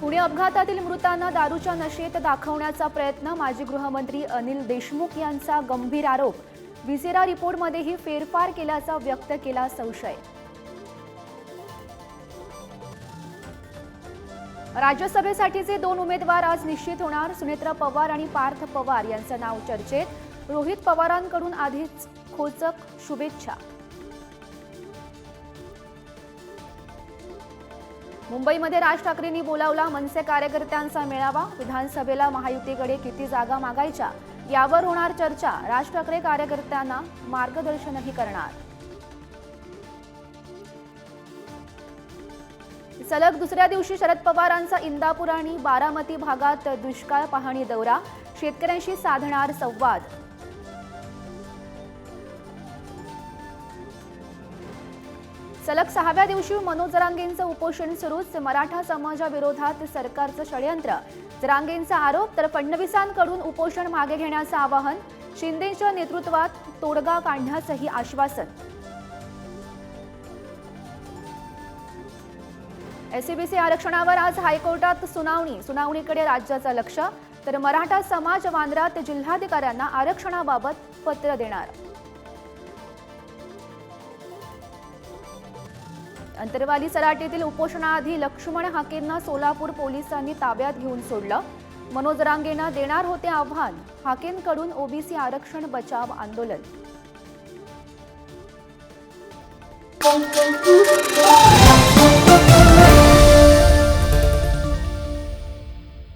पुणे अपघातातील मृतांना दारूच्या नशेत दाखवण्याचा प्रयत्न माजी गृहमंत्री अनिल देशमुख यांचा गंभीर आरोप. विसेरा रिपोर्टमध्येही फेरफार केल्याचा व्यक्त केला संशय. राज्यसभेसाठीचे दोन उमेदवार आज निश्चित होणार सुनेत्रा पवार आणि पार्थ पवार यांचं नाव चर्चेत. रोहित पवारांकडून आधीच खोचक शुभेच्छा. मुंबईमध्ये राज ठाकरेंनी बोलावला मनसे कार्यकर्त्यांचा मेळावा विधानसभेला महायुतीकडे किती जागा मागायच्या यावर होणार चर्चा. राज ठाकरे कार्यकर्त्यांना मार्गदर्शनही करणार. सलग दुसऱ्या दिवशी शरद पवारांचा इंदापूर आणि बारामती भागात दुष्काळ पाहणी दौरा. शेतकऱ्यांशी साधणार संवाद. सलग सहाव्या दिवशी मनोज जरांगेंचं उपोषण सुरूच. मराठा समाजाविरोधात सरकारचं षडयंत्र. जरांगेंचा आरोप तर फडणवीसांकडून उपोषण मागे घेण्याचं आवाहन शिंदेच्या नेतृत्वात तोडगा काढण्याचंही आश्वासन. एससीबीसी आरक्षणावर आज हायकोर्टात सुनावणी. सुनावणीकडे राज्याचं लक्ष. तर मराठा समाज वांद्रात जिल्हाधिकाऱ्यांना आरक्षणाबाबत पत्र देणार. अंतरवाली सराटीतील उपोषणाआधी लक्ष्मण हाकेंना सोलापूर पोलिसांनी ताब्यात घेऊन सोडलं. मनोज रांगेंना देणार होते आव्हान हाकेंकडून ओबीसी आरक्षण बचाव आंदोलन.